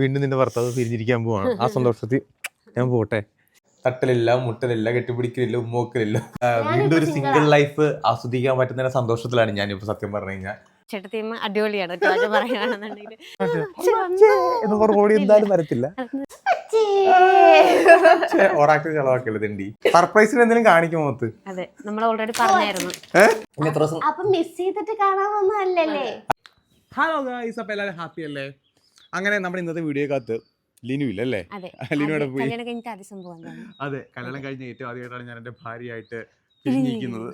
വീണ്ടും നിന്റെ ഭർത്താവ് പിരിഞ്ഞിരിക്കാൻ പോവാണ്. ആ സന്തോഷത്തിൽ ഞാൻ പോട്ടെ. തട്ടലില്ല മുട്ടലില്ല കെട്ടിപ്പിടിക്കലില്ല ഉമ്മോക്കലില്ല വീണ്ടും ഒരു സിംഗിൾ ലൈഫ് ആസ്വദിക്കാൻ പറ്റുന്ന സന്തോഷത്തിലാണ് ഞാൻ ഇപ്പൊ സത്യം പറഞ്ഞു കഴിഞ്ഞാൽ ചേട്ടത്തിയമ്മ അടിപൊളിയാണ് രാജ പറയുകയാണെന്നുണ്ടെങ്കിൽ എന്ന് പറഞ്ഞോടി എന്തായാലും വരത്തില്ല. ഓറാക്കി ചെലവാക്കല്ലേ തെണ്ടി സർപ്രൈസിന് എന്തെങ്കിലും കാണിക്കും മുഖത്ത്? അതെ നമ്മൾ ഓൾറെഡി പറഞ്ഞായിരുന്നു. ഇനി അപ്പൊ മിസ് ചെയ്തിട്ട് കാണാൻ അല്ലല്ലേ ഹലോ ഗായ്സ് അപ്പൊ എല്ലാവരും ഹാപ്പി അല്ലേ? അങ്ങനെ നമ്മുടെ ഇന്നത്തെ വീഡിയോക്കകത്ത് ലിനു ഇല്ലല്ലേ? അതെ. ലിനുവിടെ പോയി. അതെ കല്യാണം കഴിഞ്ഞ ഏറ്റവും ആദ്യമായിട്ടാണ് ഞാൻ എന്റെ ഭാര്യയായിട്ട് പിരിഞ്ഞിരിക്കുന്നത്.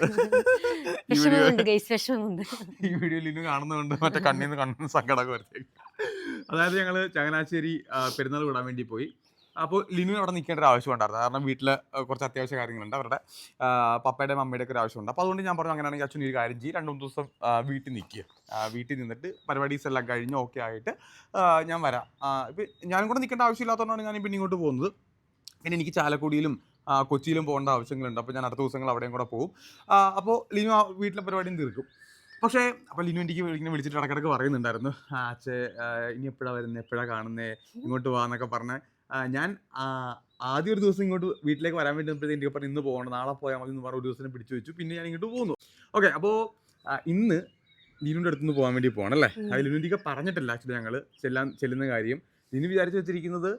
ഈ വീഡിയോ ഈ ലിനു കാണുന്നതുകൊണ്ട് മറ്റേ കണ്ണിൽ നിന്ന് കണ്ണിന് സങ്കടമൊക്കെ വരുത്തേക്ക് അതായത് ഞങ്ങൾ ചങ്ങനാശ്ശേരി പെരുന്നാൾ വിടാൻ വേണ്ടി പോയി. അപ്പോൾ ലിനു അവിടെ നിൽക്കേണ്ട ഒരു ആവശ്യം ഉണ്ടായിരുന്നു. കാരണം വീട്ടിൽ കുറച്ച് അത്യാവശ്യ കാര്യങ്ങളുണ്ട് അവരുടെ. പപ്പയുടെ മമ്മയുടെ ഒക്കെ ഒരു ആവശ്യമുണ്ട്. അപ്പോൾ അതുകൊണ്ട് ഞാൻ പറഞ്ഞു അങ്ങനെയാണെങ്കിൽ അച്ഛൻ ഒരു കാര്യം ചെയ്യും. രണ്ട് മൂന്ന് ദിവസം വീട്ടിൽ നിൽക്കുക വീട്ടിൽ നിന്നിട്ട് പരിപാടീസ് എല്ലാം കഴിഞ്ഞ് ഓക്കെ ആയിട്ട് ഞാൻ വരാം. ഇപ്പം ഞാനും കൂടെ നിൽക്കേണ്ട ആവശ്യമില്ലാത്തതുകൊണ്ടാണ് ഞാൻ പിന്നെ ഇങ്ങോട്ട് പോകുന്നത്. പിന്നെ എനിക്ക് ചാലക്കുടിയിലും കൊച്ചിയിലും പോകേണ്ട ആവശ്യങ്ങളുണ്ട്. അപ്പോൾ ഞാൻ അടുത്ത ദിവസങ്ങൾ അവിടെയും കൂടെ പോകും. അപ്പോൾ ലിനു വീട്ടിലെ പരിപാടിയും തീർക്കും. പക്ഷേ അപ്പോൾ ലിനു എനിക്ക് ഇങ്ങനെ വിളിച്ചിട്ട് ഇടക്കിടക്ക് പറയുന്നുണ്ടായിരുന്നു. അച്ഛേ ഇനി എപ്പോഴാണ് വരുന്നത് എപ്പോഴാണ് കാണുന്നത് ഇങ്ങോട്ട് പോകാന്നൊക്കെ പറഞ്ഞ് ഞാൻ ആദ്യം ഒരു ദിവസം ഇങ്ങോട്ട് വീട്ടിലേക്ക് വരാൻ വേണ്ടി എനിക്ക് പറഞ്ഞു ഇന്ന് പോകണം. നാളെ പോയാൽ മതി എന്ന് പറഞ്ഞ ഒരു ദിവസം പിടിച്ചു വെച്ചു. പിന്നെ ഞാൻ ഇങ്ങോട്ട് പോകുന്നു ഓക്കെ അപ്പോൾ ഇന്ന് ലിനുവിന്റെ അടുത്ത് നിന്ന് പോകാൻ വേണ്ടി പോകണം അല്ലേ. അത് ലിനുവിന്റെ പറഞ്ഞിട്ടില്ല ആക്ച്വലി ഞങ്ങൾ ചെല്ലാൻ ചെല്ലുന്ന കാര്യം. ലിനു വിചാരിച്ചു വെച്ചിരിക്കുന്നത്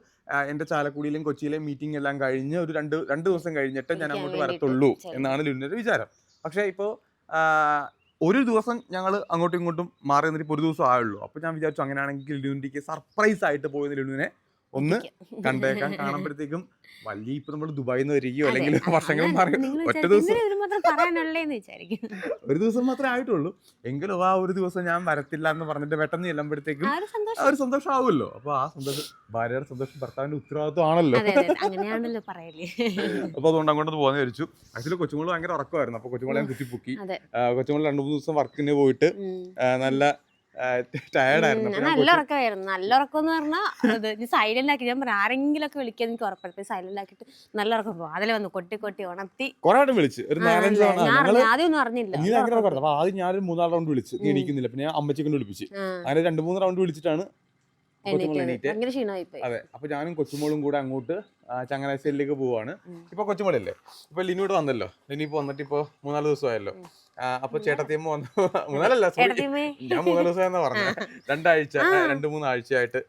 എന്റെ ചാലക്കുടിയിലും കൊച്ചിയിലെയും മീറ്റിംഗ് എല്ലാം കഴിഞ്ഞ് ഒരു രണ്ട് രണ്ട് ദിവസം കഴിഞ്ഞിട്ട് ഞാൻ അങ്ങോട്ട് വരത്തുള്ളൂ. എന്നാണ് ലിനുവിന്റെ വിചാരം. പക്ഷേ ഇപ്പോൾ ഒരു ദിവസം ഞങ്ങൾ അങ്ങോട്ടും ഇങ്ങോട്ടും മാറി നിന്നിട്ട് ഇപ്പോൾ ഒരു ദിവസം ആയുള്ളൂ. അപ്പോൾ ഞാൻ വിചാരിച്ചു അങ്ങനെയാണെങ്കിൽ ലിനുവിന്റെ സർപ്രൈസ് ആയിട്ട് പോയത് ലിനുവിനെ ഒന്ന് കണ്ടേക്കാൻ കാണുമ്പോഴത്തേക്കും വലിയ ഇപ്പൊ നമ്മൾ ദുബായിൽ നിന്ന് വരികയോ അല്ലെങ്കിൽ വർഷങ്ങൾ മാറി ഒറ്റ ദിവസം ഒരു ദിവസം മാത്രമേ ആയിട്ടുള്ളൂ. എങ്കിലും ആ ഒരു ദിവസം ഞാൻ വരത്തില്ല എന്ന് പറഞ്ഞിട്ട് പെട്ടെന്ന് ചെല്ലുമ്പോഴത്തേക്കും ആ ഒരു സന്തോഷം. ആവുമല്ലോ അപ്പൊ ആ സന്തോഷം ഭാര്യയുടെ സന്തോഷം ഭർത്താവിന്റെ ഉത്തരവാദിത്വം ആണല്ലോ. അപ്പൊ അതുകൊണ്ട് അങ്ങോട്ട് പോകാൻ വിചാരിച്ചു. ആക്ച്വലി കൊച്ചുമോൾ ഭയങ്കര ഉറക്കമായിരുന്നു. അപ്പൊ കൊച്ചുമോളെ ഞാൻ കുത്തിപ്പൊക്കി. കൊച്ചുമോൾ രണ്ടു മൂന്ന് ദിവസം വർക്കിന് പോയിട്ട് നല്ല നല്ല ഉറക്കമായിരുന്നു. നല്ല ഉറക്കം എന്ന് പറഞ്ഞാൽ സൈലന്റ് ആക്കി ഞാൻ പറഞ്ഞു ആരെങ്കിലും ഒക്കെ വിളിക്കാൻ എനിക്ക് ഉറപ്പെടുത്തി സൈലന്റ് ആക്കിട്ട് നല്ല ഉറക്കം പോകും. അതിൽ വന്ന് കൊട്ടി കൊട്ടി ഉണർത്തി. കൊറേ വിളിച്ചു. ഞങ്ങൾ ആദ്യമൊന്നും അറിഞ്ഞില്ല. ആദ്യം ഞാൻ മൂന്നാൽ റൗണ്ട് വിളിച്ച്. നീ എണീക്കുന്നില്ല. പിന്നെ അമ്മച്ചിക്കൊണ്ട് കൊണ്ട് വിളിപ്പിച്ച്. അങ്ങനെ രണ്ട് മൂന്ന് റൗണ്ട് വിളിച്ചിട്ടാണ് അതെ. അപ്പൊ ഞാനും കൊച്ചുമോളും കൂടെ അങ്ങോട്ട് ചങ്ങനാശ്ശേരിയിലേക്ക് പോവാണ്. ഇപ്പൊ കൊച്ചുമോളല്ലേ? ഇപ്പൊ ലിനു ഇവിടെ വന്നല്ലോ. ലിനി ഇപ്പൊ വന്നിട്ട് ഇപ്പൊ മൂന്നാൽ ദിവസമായല്ലോ. അപ്പൊ ചേട്ടത്തിയമ്മ വന്നു. മൂന്നാലല്ല ഞാൻ മൂന്നാൽ ദിവസം എന്നാ പറഞ്ഞത് രണ്ടാഴ്ച രണ്ടു മൂന്നാഴ്ചയായിട്ട്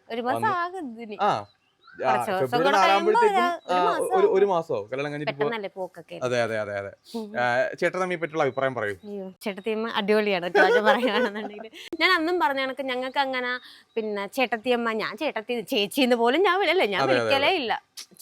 ആ. ഫെബ്രുവരി നാലാകുമ്പോഴത്തേക്കും ഒരു മാസം ഒരു ഒരു മാസമോ? കല്യാണം കഴിഞ്ഞിട്ട് അതെ അതെ അതെ അതെ. ഉം. പറ്റിയുള്ള അഭിപ്രായം പറയൂ. ചേട്ടത്തിയമ്മ അടിപൊളിയാണ് പറയുകയാണെന്നുണ്ടെങ്കിൽ ഞാൻ അന്നും പറഞ്ഞ കണക്ക് ഞങ്ങൾക്ക് അങ്ങനെ പിന്നെ ചേട്ടത്തിയമ്മ ഞാൻ ചേട്ടത്തി ചേച്ചിന്ന് പോലും ഞാൻ വിളല്ലേ ഞാൻ വിളിക്കലേ ഇല്ല.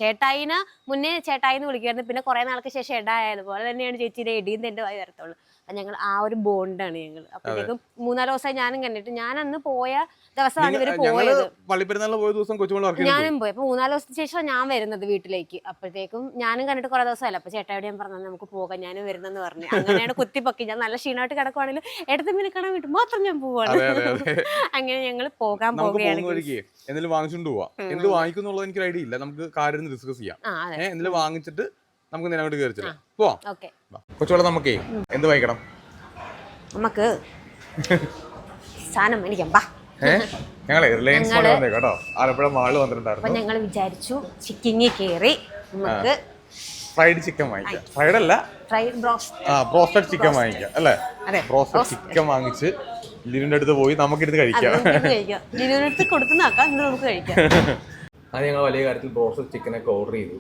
ചേട്ടായിനെ മുന്നേ ചേട്ടായിന്ന് വിളിക്കുമായിരുന്നു പിന്നെ കുറെ നാൾക്ക് ശേഷം എടായതുപോലെ തന്നെയാണ് ചേച്ചിയുടെ എടിയും എന്റെ വായി വരത്തുള്ളൂ. ഞങ്ങൾ ആ ഒരു ബോണ്ടാണ് ഞങ്ങൾ. അപ്പോഴേക്കും മൂന്നാൽ ദിവസമായി ഞാനും കണ്ടിട്ട് ഞാൻ അന്ന് പോയ ദിവസമാണ് ഇവർ പോയത്. പള്ളിപ്പെരുന്നാളിന് പോയ ദിവസം കൊച്ചുമോൾ ഞാനും പോയി. അപ്പൊ മൂന്നാൽ ദിവസത്തിന് ശേഷം ഞാൻ വരുന്നത് വീട്ടിലേക്ക്. അപ്പോഴത്തേക്കും ഞാനും കണ്ടിട്ട് കുറെ ദിവസമല്ല അപ്പൊ ചേട്ടായോട് ഞാൻ പറഞ്ഞു നമുക്ക് പോകാം ഞാനും വരുന്നെന്ന് പറഞ്ഞു. അങ്ങനെയാണ് കുത്തിപ്പൊക്കി. ഞാൻ നല്ല ക്ഷീണമായിട്ട് കിടക്കുവാണെങ്കിലും എടുത്ത് പിന്നെ കാണാൻ വീട്ടിൽ മാത്രം ഞാൻ പോവാണ്. അങ്ങനെ ഞങ്ങൾ പോകാൻ പോവുകയാണ് എന്തെങ്കിലും വാങ്ങിച്ചുകൊണ്ട് പോവാം. എന്ത് വാങ്ങിക്കുന്നുള്ളത് എനിക്ക് ഐഡിയ ഇല്ല. നമുക്ക് കാര്യം ഡിസ്കസ് ചെയ്യാം. എന്തെങ്കിലും വാങ്ങിച്ചിട്ട് നമുക്ക് അങ്ങോട്ട് കയറി ചെല്ലാം. പോവാം. ഓക്കെ. കൊച്ചുവളെ നമുക്കേ എന്ത് വായിക്കണം നമുക്ക് സാധനം മേടിക്കാം. ബാ ഞങ്ങളെ റിലയൻസ് പോലെ വന്നേ കേട്ടോ. ആലപ്പുഴ മാൾ അപ്പൊ വന്നിട്ടുണ്ടായിരുന്നു ഞങ്ങൾ വിചാരിച്ചു ചിക്കിങ്ങി കയറി നമുക്ക് ഫ്രൈഡ് ചിക്കൻ വാങ്ങിക്കാം. ഫ്രൈഡ് അല്ല. ഫ്രൈഡ് ബ്രോസ്റ്റ് ആ ബ്രോസ്റ്റഡ് ചിക്കൻ വാങ്ങിക്കാം അല്ലേ? ബ്രോസ്റ്റഡ് ചിക്കൻ വാങ്ങിച്ച് ലിനുവിന്റെ അടുത്ത് പോയി നമുക്കിരുന്ന് അത് കഴിക്കാം. നമുക്ക് കഴിക്കാം. ലിനുവിനടുത്ത് കൊടുത്തു നോക്കാം നമുക്ക് കഴിക്കാം. അത് ഞങ്ങൾ വലിയ കാര്യത്തിൽ ബ്രോസ്റ്റ് ചിക്കൻ ഒക്കെ ഓർഡർ ചെയ്തു.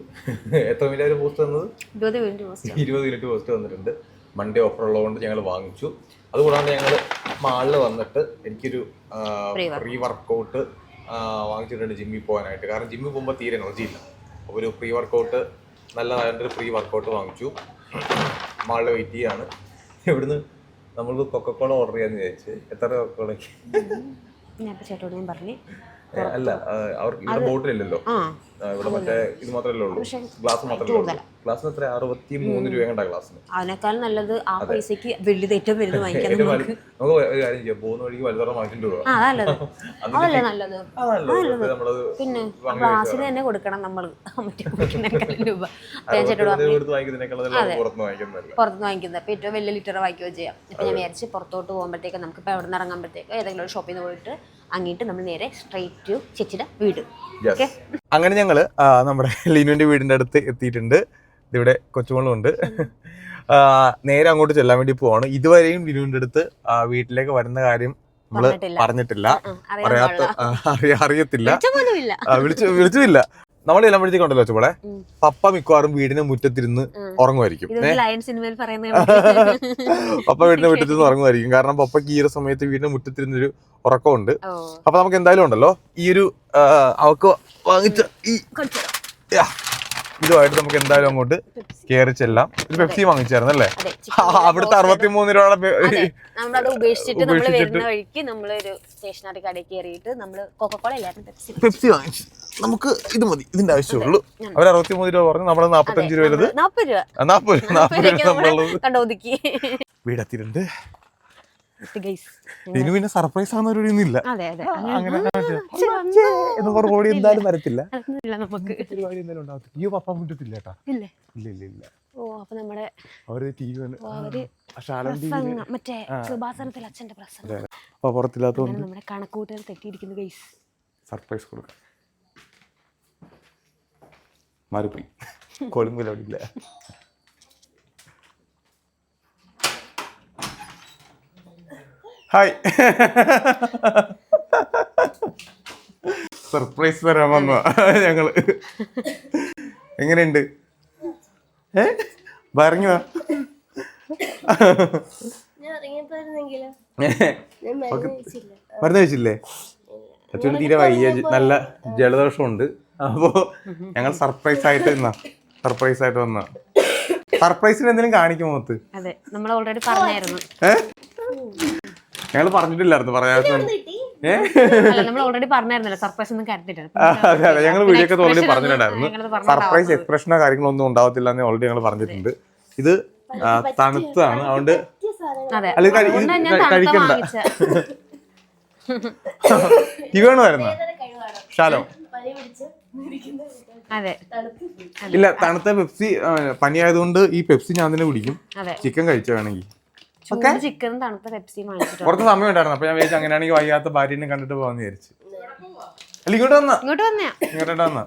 എത്ര മിനിറ്റ് ഒരു പോസ്റ്റ് തന്നത് ഇരുപത് മിനിറ്റ് പോസ്റ്റ് ഇരുപത് മിനിറ്റ് പോസ്റ്റ് വന്നിട്ടുണ്ട്. മൺഡേ ഓഫർ ഉള്ളതുകൊണ്ട് ഞങ്ങൾ വാങ്ങിച്ചു. അതുകൂടാണ്ട് ഞങ്ങൾ മാളിൽ വന്നിട്ട് എനിക്കൊരു പ്രീ വർക്കൗട്ട് വാങ്ങിച്ചിട്ടുണ്ട് ജിമ്മിൽ പോകാനായിട്ട്. കാരണം ജിമ്മിൽ പോകുമ്പോൾ തീരെ എനർജി ഇല്ല. അപ്പോൾ ഒരു പ്രീ വർക്കൗട്ട് നല്ലതായിട്ട് ഒരു പ്രീ വർക്കൗട്ട് വാങ്ങിച്ചു. മാളിൽ വെയിറ്റ് ചെയ്യാണ്. ഇവിടുന്ന് നമ്മൾ കൊക്കക്കോള ഓർഡർ ചെയ്യാന്ന് വിചാരിച്ച്. എത്ര കൊക്കക്കോള ഞാൻ ചേട്ടോട് ഞാൻ പറഞ്ഞു. അല്ല അവർ ഇവിടെ ബോട്ടിലില്ലല്ലോ ഇവിടെ മറ്റേ ഇത് മാത്രമല്ലേ ഉള്ളൂ. ഗ്ലാസ് മാത്രമല്ലേ ഉള്ളൂ. ഗ്ലാസ് എത്ര? അറുപത്തി മൂന്ന് രൂപ കണ്ട ഗ്ലാസ്സിന് അതിനേക്കാൾ നല്ലത് ആ പൈസക്ക് വലിയത് ഏറ്റവും വലുത് വാങ്ങിക്കാം നമുക്ക്. നമുക്ക് ഒരു കാര്യം ചെയ്യാം. പോകുന്ന വഴിക്ക് വലുതോടെ വാങ്ങിക്കേണ്ടി അതല്ലേ നല്ലത്? പിന്നെ തന്നെ കൊടുക്കണം നമ്മൾ രൂപ. പുറത്തുനിന്ന് വാങ്ങിക്കുന്നത്. അപ്പൊ ഏറ്റവും വലിയ ലിറ്റർ വാങ്ങിക്കുകയോ ചെയ്യാം. ഇപ്പം ഞാൻ വിചാരിച്ച് പുറത്തോട്ട് പോകുമ്പോഴത്തേക്ക് നമുക്ക് ഇപ്പൊ എവിടെ നിന്ന് ഇറങ്ങുമ്പോഴത്തേക്ക് ഏതെങ്കിലും ഒരു ഷോപ്പിൽ നിന്ന് പോയിട്ട് അങ്ങിട്ട് നമ്മൾ നേരെ സ്ട്രൈറ്റ് ടു ചേച്ചിയുടെ വീട്. ഓക്കെ അങ്ങനെ ഞങ്ങൾ നമ്മുടെ ലിനുവിന്റെ വീടിന്റെ അടുത്ത് എത്തിയിട്ടുണ്ട്. ഇവിടെ കൊച്ചുമോളും ഉണ്ട് നേരെ അങ്ങോട്ട് ചെല്ലാൻ വേണ്ടി പോവാണ്. ഇതുവരെയും ലിനുവിന്റെ അടുത്ത് വീട്ടിലേക്ക് വരുന്ന കാര്യം നമ്മൾ പറഞ്ഞിട്ടില്ല. അറിയാത്ത അറിയത്തില്ല. വിളിച്ചു വിളിച്ചില്ല നമ്മൾ ചെല്ലുമ്പോഴത്തേക്കുണ്ടല്ലോ ചോളെ ഉം. പപ്പ മിക്കവാറും വീടിന് മുറ്റത്തിരുന്ന് ഉറങ്ങുമായിരിക്കും. പപ്പ വീടിന്റെ മുറ്റത്തിരുന്ന് ഉറങ്ങുമായിരിക്കും. കാരണം പപ്പയ്ക്ക് ഈ ഒരു സമയത്ത് മുറ്റത്തിരുന്ന് ഒരു ഉറക്കമുണ്ട്. അപ്പൊ നമുക്ക് എന്തായാലും ഉണ്ടല്ലോ ഈ ഒരു അവക്ക് വാങ്ങിച്ച ഈ ഇതുമായിട്ട് നമുക്ക് എന്തായാലും അങ്ങോട്ട് കയറി ചെല്ലാം. ഒരു പെപ്സി വാങ്ങിച്ചായിരുന്നു അല്ലേ? അവിടുത്തെ അറുപത്തി മൂന്ന് രൂപയുടെ ഉപേക്ഷിച്ചിട്ട് നമ്മൾ. വരുന്ന വഴിക്ക് നമ്മളൊരു സ്റ്റേഷനറി കടയിൽ കയറിയിട്ട് നമ്മൾ കൊക്കക്കോള പെപ്സി വാങ്ങിച്ചു. നമുക്ക് ഇത് മതി ഇതിന്റെ ആവശ്യമുള്ളൂ. അവർ അറുപത്തി മൂന്ന് രൂപ പറഞ്ഞു നമ്മൾ നാപ്പത്തഞ്ച് രൂപ നാപ്പത് രൂപ. നാപ്പത് രൂപ നാപ്പത് രൂപ നമ്മൾ നമ്മളുള്ളത് വീടെത്തിയിട്ടുണ്ട് പിന്നെ സർപ്രൈസ് ആണെന്ന് ഒരു ഇന്നില്ല അങ്ങനെ എന്ന് പറഞ്ഞ ഓടി എന്തായാലും വരത്തില്ല. പരിപാടി എന്തായാലും ഉണ്ടാവത്തില്ല. ഈ പപ്പ മുറ്റത്തില്ല കേട്ടാ. ഇല്ല? ഇല്ല ഇല്ല ഓ അപ്പൊ നമ്മുടെ അവർ ടി വി മറ്റേ കൃപാസനത്തിൽ അച്ഛന്റെ പ്രസംഗം. അപ്പൊ പുറത്തില്ലാത്തതുകൊണ്ട് നമ്മുടെ കണക്കൂട്ടുകൾ തെറ്റിയിരിക്കുന്നു ഗൈസ് സർപ്രൈസ് കൊടുക്കാം. മാറിപ്പോയി. കൊളുമ്പിൽ അവിടെ ഇല്ല ഹായ്. സർപ്രൈസ് തരാൻ വന്ന ഞങ്ങൾ. എങ്ങനെയുണ്ട്? ഏ? ഇറങ്ങിയപ്പോയിരുന്നെങ്കിലോ മരുന്ന് കഴിച്ചില്ലേ. അച്ഛന് തീരെ വയ്യ. നല്ല ജലദോഷമുണ്ട്. അപ്പോ ഞങ്ങൾ സർപ്രൈസ് ആയിട്ട് നിന്നാ. സർപ്രൈസ് ആയിട്ട് വന്ന. സർപ്രൈസിന് എന്തെങ്കിലും കാണിക്കും മുഖത്ത്? അതെ നമ്മൾ ഓൾറെഡി പറഞ്ഞായിരുന്നു. ഞങ്ങൾ പറഞ്ഞിട്ടില്ലായിരുന്നു പറയാത്ത അല്ല നമ്മൾ ഓൾറെഡി പറഞ്ഞായിരുന്നല്ലോ സർപ്രൈസ് ഒന്നും കരുതിയിട്ടാണ് ആ, അതെ അതെ ഞങ്ങൾ വീഡിയോ ഒക്കെ ഓൾറെഡി പറഞ്ഞിട്ടുണ്ടായിരുന്നു. സർപ്രൈസ് എക്സ്പ്രഷനോ കാര്യങ്ങളോ ഒന്നും ഉണ്ടാവത്തില്ല എന്ന് ഓൾറെഡി ഞങ്ങൾ പറഞ്ഞിട്ടുണ്ട്. ഇത് തണുത്താണ് തണുത്തതാണ്. അതുകൊണ്ട് അതെ അല്ല, കഴിക്കണ്ട. ഇവണോ ആയിരുന്നു വരുന്ന ഷാലോ? അതെ. ഇല്ല തണുത്ത പെപ്സി പനിയായതുകൊണ്ട് ഈ പെപ്സി ഞാൻ തന്നെ കുടിക്കും. അതെ. ചിക്കൻ കഴിച്ച വേണമെങ്കിൽ? ചൂട് ചിക്കനും തണുത്ത പെപ്സിയും കുറച്ച് സമയം ഉണ്ടായിരുന്നു. അപ്പൊ ഞാൻ വിചാരിച്ചു അങ്ങനെയാണെങ്കിൽ വയ്യാത്ത ഭാര്യനെ കണ്ടിട്ട് പോകാന്ന് വിചാരിച്ചു. അല്ല ഇങ്ങോട്ട് വന്ന. ഇങ്ങോട്ട് വന്ന.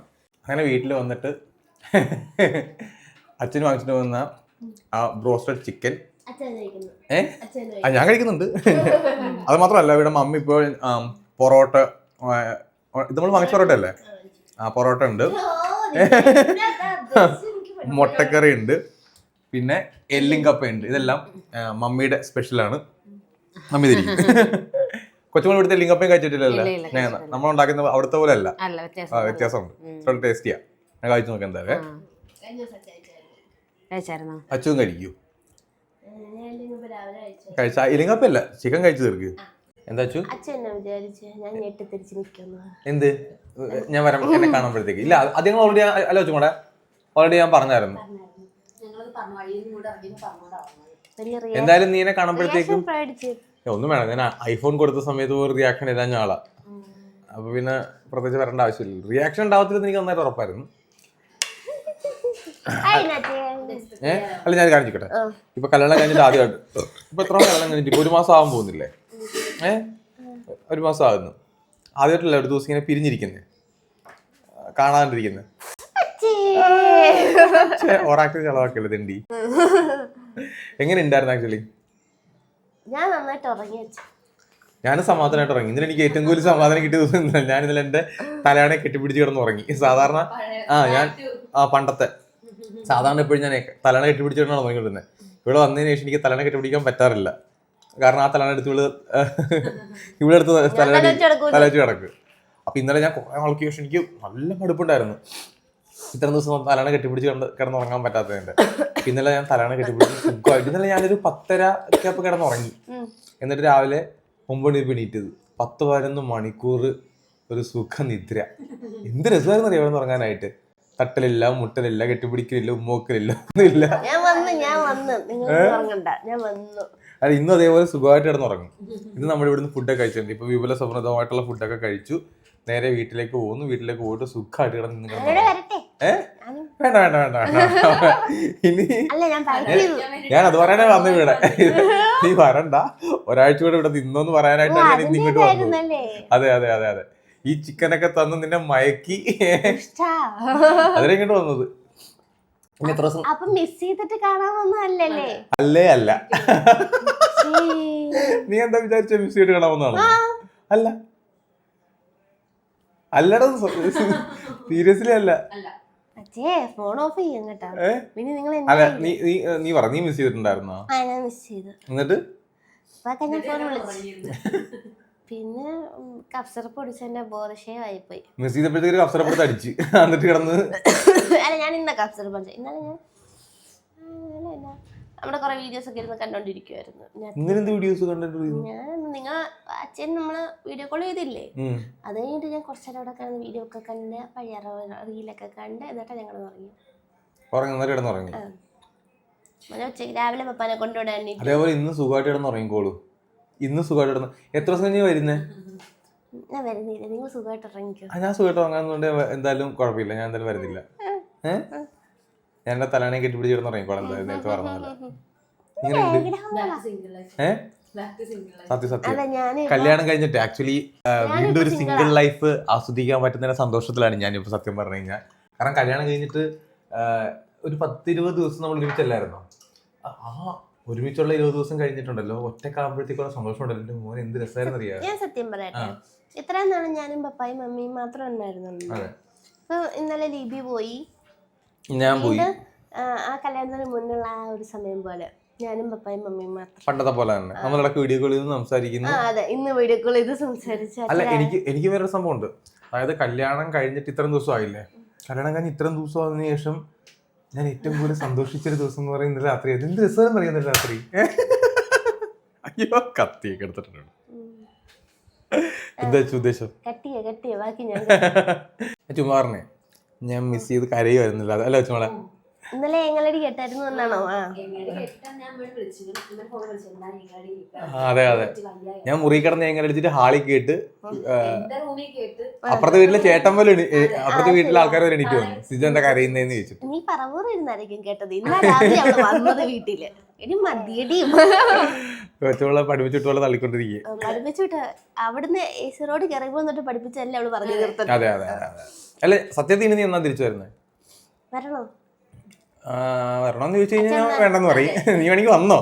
അങ്ങനെ വീട്ടിൽ വന്നിട്ട് അച്ഛനും വാങ്ങിച്ചിട്ട് വന്ന ആ ബ്രോസ്റ്റഡ് ചിക്കൻ. അച്ഛൻ കഴിക്കുന്നു. ഏ? അച്ഛൻ ഞാൻ കഴിക്കുന്നുണ്ട്. അത് മാത്രമല്ല ഇവിടെ മമ്മി ഇപ്പോൾ പൊറോട്ട ഇത് നമ്മൾ വാങ്ങിച്ച പൊറോട്ട അല്ലേ ആ പൊറോട്ട ഉണ്ട്. മുട്ടക്കറി ഉണ്ട്. പിന്നെ എല്ലും കപ്പ ഉണ്ട്. ഇതെല്ലാം മമ്മിയുടെ സ്പെഷ്യലാണ് മമ്മി തിരിക്കും. കൊച്ചുമോൾ ഇവിടുത്തെ എല്ലും കപ്പയും കഴിച്ചിട്ടില്ലല്ലോ? നമ്മൾ ഉണ്ടാക്കുന്ന അവിടുത്തെ പോലെ അല്ല. വ്യത്യാസമുണ്ട്. നല്ല ടേസ്റ്റിയാ ഞാൻ കഴിച്ചു നോക്കാം എന്തായാലും. അച്ഛനും കഴിക്കൂ. കഴിച്ചു കഴിച്ച എല്ലിങ്കപ്പല്ല ചിക്കൻ കഴിച്ചു തീർക്ക്. എന്താ അച്ഛൻ എന്നാ വിചാരിച്ചു ഞാൻ ഞെട്ടിത്തിരിച്ച് നിൽക്കുന്നു എന്ത്? ഞാൻ വരാം എന്നെ കാണുമ്പോഴത്തേക്ക്. ഇല്ല അത് ഓൾറെഡി അല്ല വെച്ചുകൂടെ ഓൾറെഡി ഞാൻ പറഞ്ഞായിരുന്നു. എന്തായാലും നീ എന്നെ കാണുമ്പോഴത്തേക്കും ഒന്നും വേണം ഞാൻ ഐഫോൺ കൊടുത്ത സമയത്ത് ഒരു റിയാക്ഷൻ എഴുതാൻ ഞാളാ അപ്പൊ പിന്നെ പ്രത്യേകിച്ച് വരേണ്ട ആവശ്യമില്ല. റിയാക്ഷൻ ഉണ്ടാവത്തില്ലെന്ന് എനിക്ക് നന്നായിട്ട് ഉറപ്പായിരുന്നു. ഏഹ് അല്ല ഞാൻ കാണിച്ചിട്ടെ ഇപ്പൊ കല്യാണം കഴിഞ്ഞിട്ട് ആദ്യമായിട്ട് ഇപ്പൊ എത്ര കല്യാണം കഴിഞ്ഞിട്ട്? ഒരു മാസം ആവാൻ പോകുന്നില്ലേ? ഏഹ് ഒരു മാസം ആകുന്നു ആദ്യമായിട്ടല്ല ഒരു ദിവസം ഇങ്ങനെ പിരിഞ്ഞിരിക്കുന്നു? കാണാണ്ടിരിക്കുന്നത് ഒരാൾക്ക് ചെലവാക്കല്ലേ തെണ്ടി. എങ്ങനെ ഉണ്ടായിരുന്നു ആക്ച്വലി? ഞാൻ നന്നായിട്ട് ഉറങ്ങി ഞാൻ സമാധാനമായിട്ട് ഉറങ്ങി. ഇന്നലെ എനിക്ക് ഏറ്റവും കൂടുതൽ സമാധാനം കിട്ടിയ ദിവസം ഇന്നലെ. ഞാൻ ഇന്നലെ എന്റെ തലയാണെ കെട്ടിപ്പിടിച്ച് കിടന്ന് ഉറങ്ങി. സാധാരണ ആ ഞാൻ ആ പണ്ടത്തെ. സാധാരണ എപ്പോഴും ഞാൻ തലയാണ കെട്ടിപ്പിടിച്ച് കിടന്നാണ് ഉറങ്ങിക്കൊണ്ടിരുന്നത് ഇവിടെ വന്നതിന് ശേഷം എനിക്ക് തലയാണ കെട്ടിപ്പിടിക്കാൻ പറ്റാറില്ല. കാരണം ആ തലാണ് എടുത്ത് ഇവിടെ ഇവിടെ എടുത്ത് തലവെച്ച് കിടക്ക്. അപ്പൊ ഇന്നലെ ഞാൻ കുറെ നാൾക്ക് ശേഷം എനിക്ക് നല്ല മടുപ്പുണ്ടായിരുന്നു. ഇത്ര ദിവസം തലാണ് കെട്ടിപ്പിടിച്ച് കിടന്ന് കിടന്നുറങ്ങാൻ പറ്റാത്തതിന്റെ. അപ്പൊ ഇന്നലെ ഞാൻ തലാണ് കെട്ടിപ്പിടിച്ച് സുഖമായിട്ട് ഇന്നലെ ഞാനൊരു പത്തര ഒക്കെ ആയപ്പോ കിടന്നുറങ്ങി എന്നിട്ട് രാവിലെ ഒമ്പത് മണി എണീറ്റത്. പത്ത് പതിനൊന്ന് മണിക്കൂർ ഒരു സുഖനിദ്ര. എന്ത് രസമായിരുന്നു അറിയാം ഇവിടെ ഉറങ്ങാനായിട്ട്? തട്ടലില്ല മുട്ടലില്ല കെട്ടിപ്പിടിക്കലില്ല ഉമ്മോക്കലില്ല ഒന്നുമില്ല. ഞാൻ വന്നു ഞാൻ വന്നു. നിങ്ങൾ ഉറങ്ങണ്ട. ഞാൻ വന്നു. അത് ഇന്നും അതേപോലെ സുഖമായിട്ട് കിടന്നുറങ്ങും. ഇന്ന് നമ്മൾ ഇവിടുന്ന് ഫുഡൊക്കെ കഴിച്ചിട്ടുണ്ട്. ഇപ്പൊ വിപുല സമൃദ്ധമായിട്ടുള്ള ഫുഡൊക്കെ കഴിച്ചു. നേരെ വീട്ടിലേക്ക് പോകുന്നു. വീട്ടിലേക്ക് പോയിട്ട് സുഖമായിട്ട് കിടന്ന് നിങ്ങൾ ഏഹ് വേണ്ട വേണ്ട വേണ്ട വേണ്ട. ഇനി ഞാൻ അത് പറയണേ വന്നു ഇവിടെ. നീ വരണ്ട. ഒരാഴ്ച കൂടെ ഇവിടെ നിന്നോന്ന് പറയാനായിട്ടാണ് ഞാൻ ഇന്ന് ഇങ്ങോട്ട് വന്നത്. അതെ അതെ അതെ അതെ. ഈ ചിക്കനൊക്കെ തന്ന് നിന്നെ മയക്കി. ഇങ്ങോട്ട് വന്നത്. അപ്പൊ മിസ് ചെയ്തിട്ട് കാണാൻ വന്നതല്ലേ? അല്ലേ അല്ല. നീ എന്താ വിചാരിച്ച മിസ് ചെയ്തിട്ട് കാണാമെന്നാണ് അല്ല. അല്ലടാ സീരിയസ്ലി അല്ല. ഫോൺ ഓഫ് ചെയ്യാം കേട്ടോ. ഏ? പിന്നെ നിങ്ങൾ അല്ല നീ നീ നീ പറ നീ മിസ് ചെയ്തിട്ടുണ്ടായിരുന്നോ? ആ ഞാൻ മിസ് ചെയ്തു. എന്നിട്ട്? പിന്നെ കപ്സറപ്പ് പോയി മിസ് ചെയ്തപ്പോഴത്തേക്ക് അടിച്ച്. എന്നിട്ട് കിടന്ന് അല്ല ഞാൻ ഇന്ന കപ്സറപ്പ് പൊടിച്ച ഇന്നലെ ഞാൻ നമ്മുടെ കുറെ വീഡിയോസ് ഒക്കെ ഇരുന്ന് കണ്ടോണ്ടിരിക്കുവായിരുന്നു. ഞാൻ ഇങ്ങനെന്ത് വീഡിയോസ് ഞാൻ നിങ്ങൾ അച്ഛൻ നമ്മൾ വീഡിയോ കോൾ ചെയ്തില്ലേ? അത് കഴിഞ്ഞിട്ട് ഞാൻ കുറച്ചു നേരം അവിടെ കണ്ട് വീഡിയോ ഒക്കെ കണ്ട് പഴയ റീലൊക്കെ കണ്ട് എന്നിട്ടാ ഞങ്ങൾ ഉറങ്ങി. ഉറങ്ങി ഉച്ചയ്ക്ക് രാവിലെ പപ്പാനെ കൊണ്ടുവിടാൻ. അതേപോലെ ഇന്ന് സുഖമായിട്ട് കിടന്ന് ഉറങ്ങിക്കോളൂ. ഇന്ന് സുഖമായിട്ട് കിടന്ന്. എത്ര ദിവസം കഴിഞ്ഞ് വരുന്നേ? ഞാൻ വരുന്നില്ല. നിങ്ങൾ സുഖമായിട്ട് ഇറങ്ങിക്കോ ഞാൻ സുഖമായിട്ട് ഉറങ്ങാന്നുണ്ടെങ്കിൽ എന്തായാലും കുഴപ്പമില്ല. ഞാൻ എന്തായാലും വരുന്നില്ല. ഏഹ് ഞാൻ എന്റെ തലാണെ കെട്ടിപ്പിടിച്ച് കിടന്ന് എന്തായാലും നേരത്തെ പറഞ്ഞില്ല ഇങ്ങനെയുണ്ട് ഏഹ് സത്യം സത്യം. അല്ല ഞാൻ കല്യാണം കഴിഞ്ഞിട്ട് ആക്ച്വലി വീണ്ടും ഒരു സിംഗിൾ ലൈഫ് ആസ്വദിക്കാൻ പറ്റുന്ന സന്തോഷത്തിലാണ് ഞാനിപ്പോ സത്യം പറഞ്ഞു കഴിഞ്ഞാൽ കാരണം കല്യാണം കഴിഞ്ഞിട്ട് ഒരു പത്തിരുപത് ദിവസം നമ്മൾ ഒരുമിച്ചല്ലായിരുന്നോ? ആ- ഒരുമിച്ചുള്ള ഇരുപത് ദിവസം കഴിഞ്ഞിട്ടുണ്ടല്ലോ. ഒറ്റക്കാകുമ്പോഴത്തേക്കുള്ള സന്തോഷം ഉണ്ടല്ലോ എന്റെ മോൻ എന്ത് രസമായിരുന്നു അറിയാം ഞാൻ സത്യം പറയട്ടെ. ഇത്രയും നാളും ഞാനും പപ്പായും മമ്മിയും മാത്രം ഉണ്ടായിരുന്നുള്ളൂ. അപ്പൊ ഇന്നലെ ലിബി പോയി. ഞാൻ പോയി. ആ, കല്യാണത്തിന് മുന്നുള്ള ആ ഒരു സമയം പോലെ ഞാനും പപ്പായും മമ്മിയും മാത്രം. പണ്ടത്തെ പോലെ തന്നെ. നമ്മളിടക്ക് വീഡിയോ കോളിൽ നിന്ന് സംസാരിക്കുന്നു. ആ അതെ. ഇന്ന് വീഡിയോ കോൾ ഇത് സംസാരിച്ചു അല്ല എനിക്ക് എനിക്ക് വേറൊരു സംഭവം ഉണ്ട് അതായത് കല്യാണം കഴിഞ്ഞിട്ട് ഇത്രയും ദിവസം ആയില്ലേ? കല്യാണം കഴിഞ്ഞ് ഇത്രയും ദിവസം ആയതിനു ശേഷം ഞാൻ ഏറ്റവും കൂടുതൽ സന്തോഷിച്ചൊരു ദിവസം എന്ന് പറയുന്നത് രാത്രി എന്ത് രസം പറയുന്നത് രാത്രി? അയ്യോ കത്തിയൊക്കെ എടുത്തിട്ടുണ്ട്. എന്താ വെച്ചാ ഉദ്ദേശം? കട്ടിയ കട്ടിയ? ബാക്കി ഞാൻ ചുമ്മാറിനെ ഞാൻ മിസ് ചെയ്ത് കരയുമായിരുന്നില്ല അല്ല വെച്ചോളെ ഇന്നലെ ഞങ്ങളടി കേട്ടായിരുന്നു എന്നാണോ? ആ. അതെ അതെ. ഞാൻ മുറി കിടന്ന് ഞങ്ങളുടെ അടിച്ചിട്ട് ഹാളിൽ കേട്ട് അപ്പുറത്തെ വീട്ടിലെ ചേട്ടൻ പോലെ അപ്പുറത്തെ വീട്ടിലെ ആൾക്കാർ വരെ എണീറ്റ് വന്നു. സിജ എന്താ കരയുന്നതെന്ന് ചോദിച്ചിട്ട്. നീ പറവൂറിരുന്നായിരിക്കും കേട്ടത്. ഇന്നാ രാത്രി അവൾ വന്നത് വീട്ടിൽ. ഇനി മതിയടി. കൊച്ചുള്ള പഠിപ്പിച്ചിട്ടുള്ള തള്ളിക്കൊണ്ടിരിക്കുക പഠിപ്പിച്ചിട്ട് അവിടുന്ന് ഏസറോട് കയറിപ്പോ തൊട്ട് പഠിപ്പിച്ചല്ലേ അവൾ പറഞ്ഞു തീർത്തത്? അതെ അതെ അതെ. അല്ലെ സത്യത്തിൽ ഇനി നീ എന്നാ തിരിച്ചു വരുന്നത് വരണോ? വരണമെന്ന് ചോദിച്ചു കഴിഞ്ഞാൽ ഞാൻ വേണ്ടെന്ന് പറയും. നീ വേണമെങ്കിൽ വന്നോ?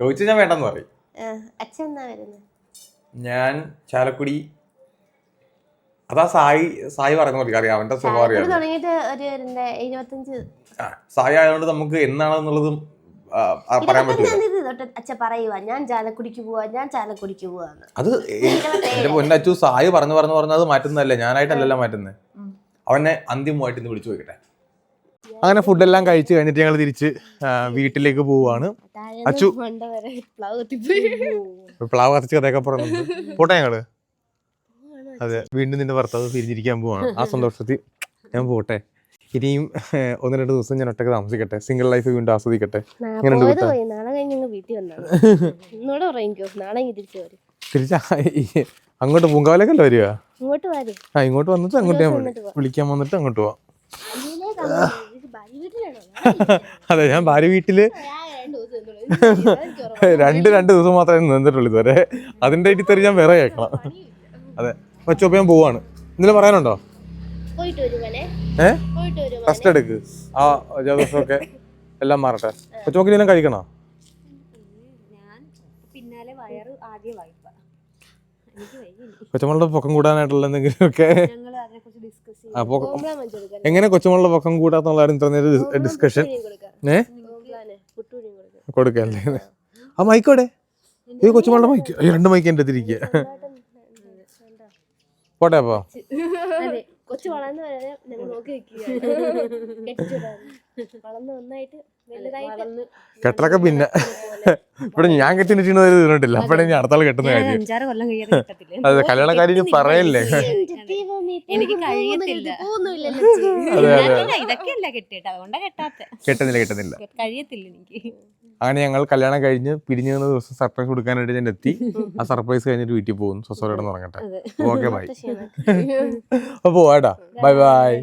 ചോദിച്ചു ഞാൻ വേണ്ടെന്ന് പറയും. ഞാൻ ചാലക്കുടി അതാ സായി സായി പറയുന്ന പോലെ അറിയാം അവന്റെ സ്വഭാവം അറിയാം. സായി ആയതുകൊണ്ട് നമുക്ക് എന്നാണെന്നുള്ളതും പറയാൻ പറയുക ഞാൻ ചാലക്കുടിക്ക് പോവാ ഞാൻ ചാലക്കുടിക്ക് അത് എന്റെ പൊന്നച്ചു സായി പറഞ്ഞു പറഞ്ഞു പറഞ്ഞത് മാറ്റുന്നതല്ലേ ഞാനായിട്ടല്ലല്ലോ മാറ്റുന്നത് അവനെ അന്തിമമായിട്ട് ഇന്ന് വിളിച്ചു നോക്കട്ടെ. അങ്ങനെ ഫുഡെല്ലാം കഴിച്ച് കഴിഞ്ഞിട്ട് ഞങ്ങൾ തിരിച്ച് വീട്ടിലേക്ക് പോവാണ്. അച്ചു. പ്ലാവ് കത്തിച്ച് കഥയൊക്കെ പറഞ്ഞു പോട്ടെ ഞങ്ങൾ? അതെ വീണ്ടും നിന്റെ ഭർത്താവ് പിരിഞ്ഞിരിക്കാൻ പോവാണ്. ആ സന്തോഷത്തിൽ ഞാൻ പോട്ടെ. ഇനിയും ഒന്ന് രണ്ട് ദിവസം ഞാൻ ഒറ്റയ്ക്ക് താമസിക്കട്ടെ. സിംഗിൾ ലൈഫ് വീണ്ടും ആസ്വദിക്കട്ടെ. നാളെ തിരിച്ചു അങ്ങോട്ട് പൂങ്കാവിലേക്കല്ലേ വരിക ഇങ്ങോട്ട് വരും ആ ഇങ്ങോട്ട് വന്നിട്ട് അങ്ങോട്ട് ഞാൻ. വിളിക്കാൻ വന്നിട്ട് അങ്ങോട്ട് പോവാം അതെ ഞാൻ ഭാര്യ വീട്ടിൽ രണ്ട്. രണ്ട് ദിവസം മാത്രമേ നിന്നിട്ടുള്ളൂ ഇതുവരെ അതിന്റെ ഇടിത്തറി ഞാൻ വേറെ കേൾക്കണം അതെ കൊച്ചോപ്പ് ഞാൻ പോവാണ് എന്തെങ്കിലും പറയാനുണ്ടോ ഏ റെസ്റ്റ് എടുക്ക് ആ ഒക്കെ എല്ലാം മാറട്ടെ കൊച്ചുമോക്ക് ഇതെല്ലാം കഴിക്കണോ ഞാൻ പിന്നാലെ വയറ് ആദ്യമായി കൊച്ചുമോളുടെ പൊക്കം കൂടാനായിട്ടുള്ള എന്തെങ്കിലുമൊക്കെ? ഒക്കെ എങ്ങനെ കൊച്ചുമോളുടെ പൊക്കം കൂടാന്നുള്ളതായിരുന്നു ഇത്ര നേരം ഡിസ്കഷൻ ഏ? കൊടുക്കല്ലേ? ആ. മൈക്കോടെ ഈ കൊച്ചുമോളുടെ മൈക്ക് ഈ രണ്ട് മൈക്ക് എന്റെ തിരിക്കുക പോട്ടെ അപ്പൊ. അതെ കൊച്ചു വളർന്നു വരെ നോക്കി വെക്കുക വളർന്ന് നന്നായിട്ട് വലുതായിട്ട് കെട്ടലൊക്കെ പിന്നെ. ഇവിടെ ഞാൻ കെട്ടിട്ട് തീർന്നിട്ടില്ല അപ്പഴേ ഞാൻ അടുത്താൾ കെട്ടുന്ന കാര്യം. അഞ്ചാറ് കൊല്ലം അതെ കല്യാണ കാര്യം ഇനി പറയല്ലേ? എനിക്ക് കഴിയത്തില്ല. ഇതൊക്കെയല്ല, അതുകൊണ്ടാ കെട്ടാത്ത. കെട്ടുന്നില്ല കെട്ടുന്നില്ല. കഴിയത്തില്ല എനിക്ക്. അങ്ങനെ ഞങ്ങൾ കല്യാണം കഴിഞ്ഞ് പിരിഞ്ഞു നിന്ന ദിവസം സർപ്രൈസ് കൊടുക്കാനായിട്ട് ഞാൻ എത്തി. ആ സർപ്രൈസ് കഴിഞ്ഞിട്ട് വീട്ടിൽ പോകും സ്വസ്ഥോടെ ഉറങ്ങട്ടെ. Okay bye. അപ്പൊ പോവാട്ടാ ബൈ ബൈ.